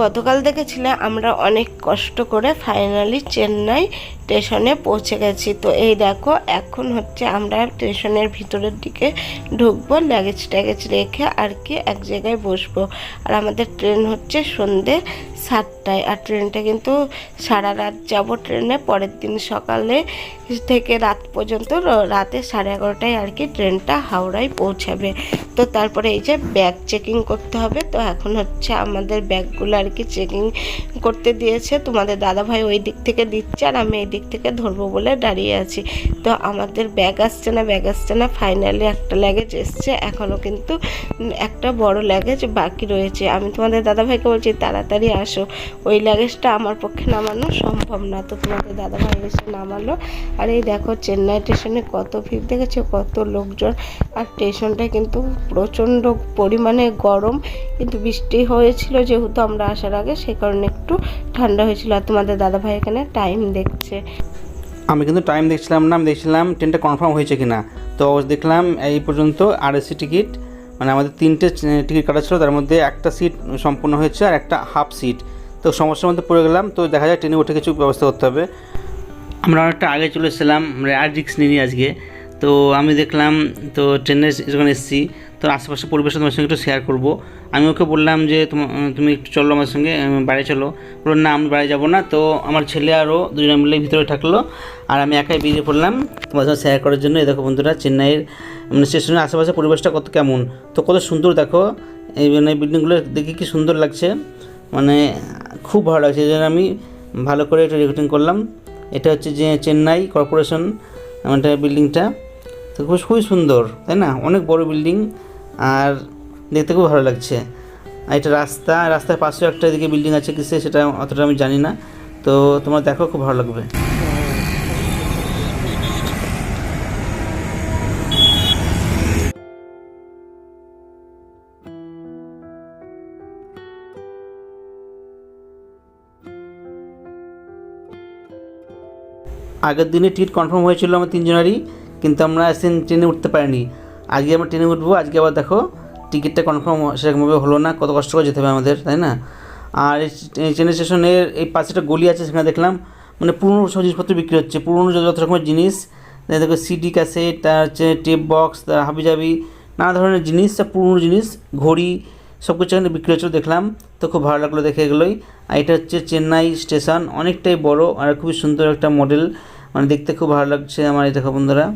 গতকাল দেখেছিলে আমরা অনেক কষ্ট করে ফাইনালি চেন্নাই স্টেশনে পৌঁছে গেছি। তো এই দেখো, এখন হচ্ছে আমরা স্টেশনের ভিতরের দিকে ঢুকবো লাগেজ ট্যাগেজ রেখে আর কি এক জায়গায় বসবো। আর আমাদের ট্রেন হচ্ছে সন্ধে সাতটায় আর ট্রেনটা কিন্তু সারা রাত যাব ট্রেনে, পরের দিন সকালে থেকে রাত পর্যন্ত রাতে সাড়ে এগারোটায় আর কি ট্রেনটা হাওড়ায় পৌঁছাবে। তো তারপরে এই যে ব্যাগ চেকিং করতে হবে, তো এখন হচ্ছে আমাদের ব্যাগগুলো আর কি চেকিং করতে দিয়েছে। তোমাদের দাদাভাই ওই দিক থেকে দিচ্ছে আর আমি এই দিক থেকে ধরবো বলে দাঁড়িয়ে আছি। তো আমাদের ব্যাগ আসছে না, ব্যাগ আসছে না ফাইনালি একটা লাগেজ এসছে। এখনও কিন্তু একটা বড় লাগেজ বাকি রয়েছে। আমি তোমাদের দাদাভাইকে বলছি, তাড়াতাড়ি আসো। ওই লাগেজটা আমার পক্ষে নামানো সম্ভব না। তো তোমাদের দাদাভাই এসে নামালো। আর এই দেখো, চেন্নাই স্টেশনে কত ভিড় দেখেছ? কত লোকজন। আর স্টেশনটা কিন্তু প্রচণ্ড পরিমাণে গরম। কিন্তু বৃষ্টি হয়েছিল যেহেতু আমরা আসার আগে সেই কারণে একটু ঠান্ডা হয়েছিল। আর তোমাদের দাদাভাই এখানে টাইম দেখছে। আমি কিন্তু টাইম দেখছিলাম না। আমি দেখছিলাম ট্রেনটা কনফার্ম হয়েছে কি না তো দেখলাম এই পর্যন্ত আরএসসি টিকিট মানে আমাদের তিনটে টিকিট কাটা ছিল। তার মধ্যে একটা সিট সম্পূর্ণ হয়েছে আর একটা হাফ সিট তো সমস্যার মধ্যে পড়ে গেলাম, তো দেখা যায় ট্রেনে উঠে কিছু ব্যবস্থা করতে হবে। আমরা অনেকটা আগে চলে এসেছিলাম আর রিক্স নিইনি আজকে। তো আমি দেখলাম, তো ট্রেনে যখন এসেছি, তো আশেপাশে পরিবেশটা তোমার সঙ্গে একটু শেয়ার করব। আমি ওকে বললাম যে, তোমা- একটু চলো আমার সঙ্গে বাড়ি চলো। বলল, না, আমি বাড়ি যাব না। তো আমার ছেলে আরও দুজনে মিলে ভিতরে থাকল, আর আমি একাই বেরিয়ে পড়লাম তোমার সঙ্গে শেয়ার করার জন্য। এই দেখো বন্ধুরা, চেন্নাইয়ের মানে স্টেশনের আশেপাশে পরিবেশটা কত কেমন। তো কত সুন্দর দেখো, এই মানে বিল্ডিংগুলো দেখে কি সুন্দর লাগছে। মানে খুব ভালো লাগছে, এই জন্য আমি ভালো করে এটা রেকর্ডিং করলাম। এটা হচ্ছে যে চেন্নাই কর্পোরেশন আমাদের বিল্ডিংটা তো খুব, খুবই সুন্দর, তাই না? অনেক বড় বিল্ডিং আর দেখতে খুব ভালো লাগছে। আর এটা রাস্তা, রাস্তার পাশেও একটা এদিকে বিল্ডিং আছে কিসে সেটা অতটা আমি জানি না। তো তোমার দেখো, খুব ভালো লাগবে। আগের দিনে টিকিট কনফার্ম হয়েছিল আমার তিনজনেরই, কিন্তু আমরা সেদিন ট্রেনে উঠতে পারিনি। আজকে আমরা ট্রেনে উঠবো, আজকে আবার দেখো টিকিটটা কনফার্ম সেরকমভাবে হলো না, কত কষ্ট করে যেতে হবে আমাদের, তাই না? আর এই ট্রে- ট্রেন স্টেশনের এই পাশে একটা গলি আছে, সেখানে দেখলাম মানে পুরনো সব জিনিসপত্র বিক্রি হচ্ছে, পুরনো যত রকমের জিনিস দেখো সিডি ক্যাসেট তার হচ্ছে টেপ বক্স তার হাবিজাবি, নানা ধরনের জিনিস পুরনো জিনিস, ঘড়ি সব কিছু এখানে বিক্রি হচ্ছিল দেখলাম। তো খুব ভালো লাগল দেখে এগুলোই। আর এটা হচ্ছে চেন্নাই স্টেশন। অনেকটাই বড় আর খুবই সুন্দর একটা মডেল। মানে দেখতে খুব ভালো লাগছে আমার এই দেখো বন্ধুরা।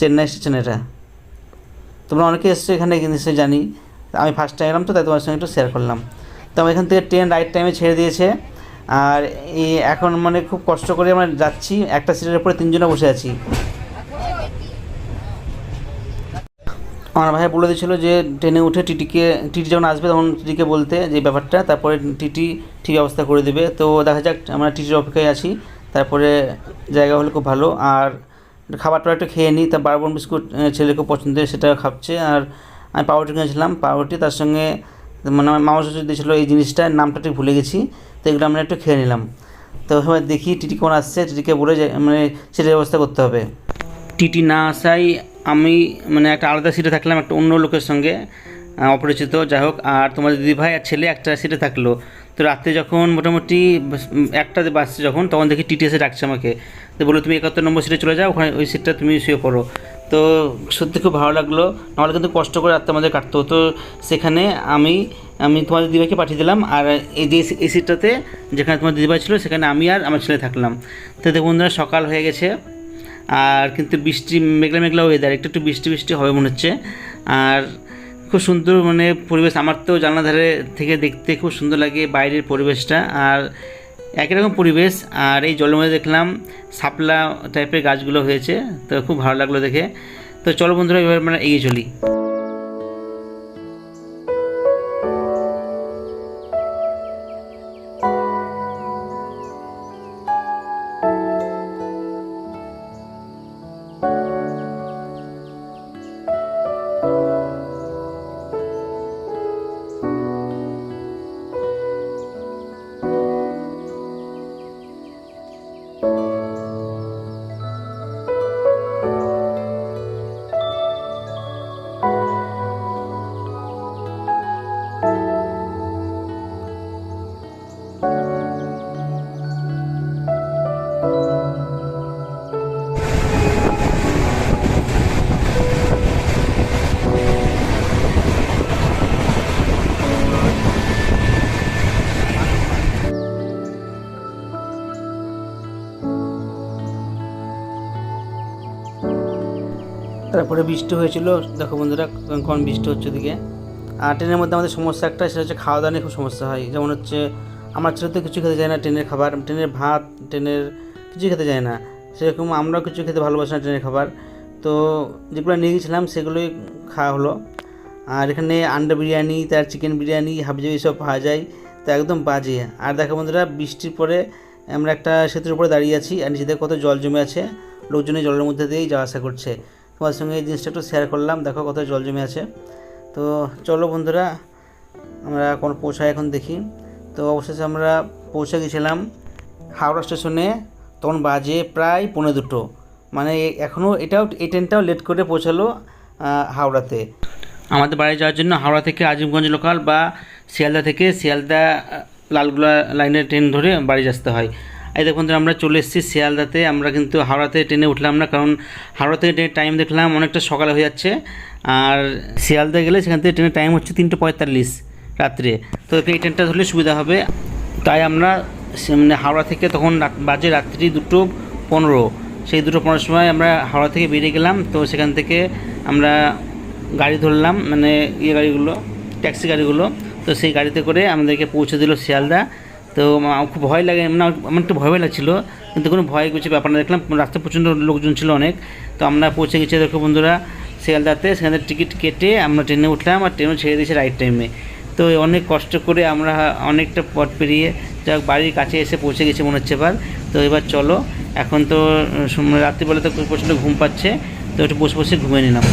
চেন্নাই স্টেশন এটা। তোমরা অনেকে এসছো এখানে নিশ্চয়ই জানি। আমি ফার্স্ট টাইম এলাম তো, তাই তোমার সঙ্গে একটু শেয়ার করলাম। তো আমি এখান থেকে ট্রেন রাইট টাইমে ছেড়ে দিয়েছে। আর এখন মানে খুব কষ্ট করে আমরা যাচ্ছি। একটা সিটের উপরে তিনজনে বসে আছি। আমার ভাই বলে দিয়েছিলো যে ট্রেনে উঠে টিটিকে, টিটি যখন আসবে তখন টিটিকে বলতে যে ব্যাপারটা, তারপরে টিটি ঠিক ব্যবস্থা করে দেবে। তো দেখা যাক, আমরা টিটির অপেক্ষায় আছি। তারপরে জায়গা হলে খুব ভালো। আর খাবারটা একটু খেয়ে নিই। তা বারবন বিস্কুট ছেলে খুব পছন্দের সেটা খাচ্ছে। আর আমি পাউরুটি কিনেছিলাম পাউরুটি তার সঙ্গে মানে মামা শ্বশুর দিয়েছিলো এই জিনিসটা নামটা ঠিক ভুলে গেছি। তো এগুলো আমরা একটু খেয়ে নিলাম। তো এবার দেখি টিটি কোন আসছে। টিটিকে বলে মানে সেটার ব্যবস্থা করতে হবে। টিটি না আসাই আমি মানে একটা আলাদা সিটে থাকলাম একটা অন্য লোকের সঙ্গে অপরিচিত যাই হোক আর তোমার দিদি ভাই আর ছেলে একটা সিটে থাকল। তো রাত্রে যখন মোটামুটি বাস- উম, একটা বাজছে যখন তখন দেখি টিটিএসে ডাকছে আমাকে। তো বলল তুমি একাত্তর নম্বর সিটে চলে যাও ওখানে ওই সিটটা তুমি শুয়ে পড়ো। তো সত্যি খুব ভালো লাগল। নাহলে কিন্তু কষ্ট করে রাত্রে আমাদের কাটতো। তো সেখানে আমি আমি তোমার দিদিভাইকে পাঠিয়ে দিলাম আর এই যে এই সিটটাতে যেখানে তোমার দিদিভাই ছিল সেখানে আমি আর আমার ছেলে থাকলাম। তো দেখুন বন্ধুরা সকাল হয়ে গেছে। আর কিন্তু বৃষ্টি, মেঘলা মেঘলা ওয়েদার একটু একটু বৃষ্টি বৃষ্টি হবে মনে হচ্ছে। আর খুব সুন্দর মানে পরিবেশ, আমার তো জানলা ধারে থেকে দেখতে খুব সুন্দর লাগে বাইরের পরিবেশটা। আর একই রকম পরিবেশ, আর এই জলের মধ্যে দেখলাম সাপলা টাইপের গাছগুলো হয়েছে, তো খুব ভালো লাগল দেখে। তো চলো বন্ধুরা, এবার আমরা এগিয়ে চলি। তারপরে বৃষ্টি হয়েছিল, দেখো বন্ধুরা কখন বৃষ্টি হচ্ছে ওদিকে। আর ট্রেনের মধ্যে আমাদের সমস্যা একটা, সেটা হচ্ছে খাওয়া দাওয়া নিয়ে খুব সমস্যা হয়। যেমন হচ্ছে, আমার ছেলে তো কিছু খেতে চায় না ট্রেনের খাবার, ট্রেনের ভাত, ট্রেনের কিছু খেতে চায় না। সেরকম আমরাও কিছু খেতে ভালোবাসি না ট্রেনের খাবার। তো যেগুলো নিয়ে গেছিলাম, সেগুলোই খাওয়া হলো। আর এখানে আন্ডা বিরিয়ানি, তার চিকেন বিরিয়ানি হাবিজাবি সব পাওয়া যায়। তো একদম বাজে। আর দেখো বন্ধুরা, বৃষ্টির পরে আমরা একটা সেতুর উপরে দাঁড়িয়ে আছি, আর নিজেদের কত জল জমে আছে। লোকজনে জলের মধ্যে দিয়েই যাওয়া আসা করছে। তোমার সঙ্গে এই জিনিসটা একটু শেয়ার করলাম। দেখো কত জল জমে আছে। তো চলো বন্ধুরা, আমরা কোন পৌঁছায় এখন দেখি। তো অবশেষে আমরা পৌঁছে গেছিলাম হাওড়া স্টেশনে। তখন বাজে প্রায় পনেরো দুটো। মানে এখনও এটাও, এই ট্রেনটাও লেট করে পৌঁছালো হাওড়াতে। আমাদের বাড়ি যাওয়ার জন্য হাওড়া থেকে আজিমগঞ্জ লোকাল বা শিয়ালদা থেকে শিয়ালদা লালগুলা লাইনের ট্রেন ধরে বাড়ি আসতে হয়। এই দেখুন আমরা চলে এসেছি শিয়ালদাতে। আমরা কিন্তু হাওড়াতে ট্রেনে উঠলাম না, কারণ হাওড়া থেকে ট্রেনের টাইম দেখলাম, অনেকটা সকালে হয়ে যাচ্ছে। আর শিয়ালদা গেলে সেখান থেকে ট্রেনের টাইম হচ্ছে তিনটে পঁয়তাল্লিশ রাত্রে। তো এই ট্রেনটা ধরলে সুবিধা হবে। তাই আমরা মানে হাওড়া থেকে তখন বাজে রাত্রি দুটো পনেরো। সেই দুটো পনেরোর সময় আমরা হাওড়া থেকে বেরিয়ে গেলাম। তো সেখান থেকে আমরা গাড়ি ধরলাম মানে ইয়ে গাড়িগুলো, ট্যাক্সি গাড়িগুলো। তো সেই গাড়িতে করে আমাদেরকে পৌঁছে দিল শিয়ালদা। তো আমার খুব ভয় লাগে মানে আমার একটু ভয় ভয় লাগছিল, কিন্তু কোনো ভয় কিছু ব্যাপার না, দেখলাম রাস্তায় প্রচণ্ড লোকজন ছিল অনেক। তো আমরা পৌঁছে গেছি দেখো বন্ধুরা, শিয়ালদাতে সেখানে টিকিট কেটে আমরা ট্রেনে উঠলাম আর ট্রেনও ছেড়ে দিয়েছে রাইট টাইমে তো অনেক কষ্ট করে আমরা অনেকটা পথ পেরিয়ে যাক, বাড়ির কাছে এসে পৌঁছে গেছি মনে হচ্ছে এবার। তো এবার চলো, এখন তো রাত্রিবেলা তো প্রচণ্ড ঘুম পাচ্ছে, তো একটু বসে বসে ঘুমিয়ে নিলাম।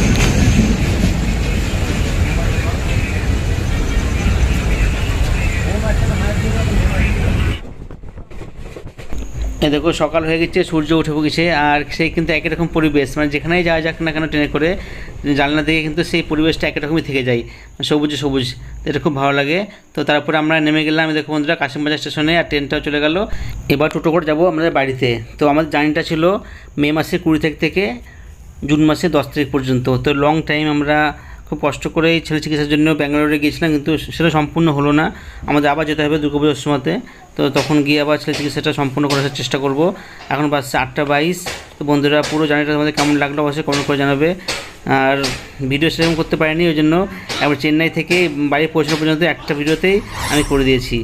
দেখো, সকাল হয়ে গেছে, সূর্য উঠে গেছে আর সেই কিন্তু একই রকম পরিবেশ। মানে যেখানেই যাওয়া যাক না কেন ট্রেনে করে, জানলা থেকে কিন্তু সেই পরিবেশটা একই রকমই থেকে যায় সবুজ সবুজ। এটা খুব ভালো লাগে। তো তারপরে আমরা নেমে গেলাম দেখো বন্ধুরা কাশিমবাজার স্টেশনে, আর ট্রেনটাও চলে গেল। এবার টোটো করে যাব আমাদের বাড়িতে। তো আমাদের জার্নিটা ছিল মে মাসের কুড়ি তারিখ থেকে জুন মাসের দশ তারিখ পর্যন্ত। তো লং টাইম আমরা খুব কষ্ট করে ছেলে চিকিৎসার জন্য ব্যাঙ্গালোরে গিয়েছিলাম, কিন্তু সেটা সম্পূর্ণ হলো না। আমাদের আবার যেতে হবে দুর্গাপুজোর সময়তে। তো তখন গিয়ে আবার ছেলে চিকিৎসাটা সম্পূর্ণ করার চেষ্টা করব। এখন বাজছে আটটা বাইশ। তো বন্ধুরা, পুরো জার্নিটা আমাদের কেমন লাগল অবশ্যই কমেন্ট করে জানাবে। আর ভিডিও সেরকম করতে পারিনি, ওই জন্য একবার চেন্নাই থেকে বাড়ি পৌঁছানো পর্যন্ত একটা ভিডিওতেই আমি করে দিয়েছি।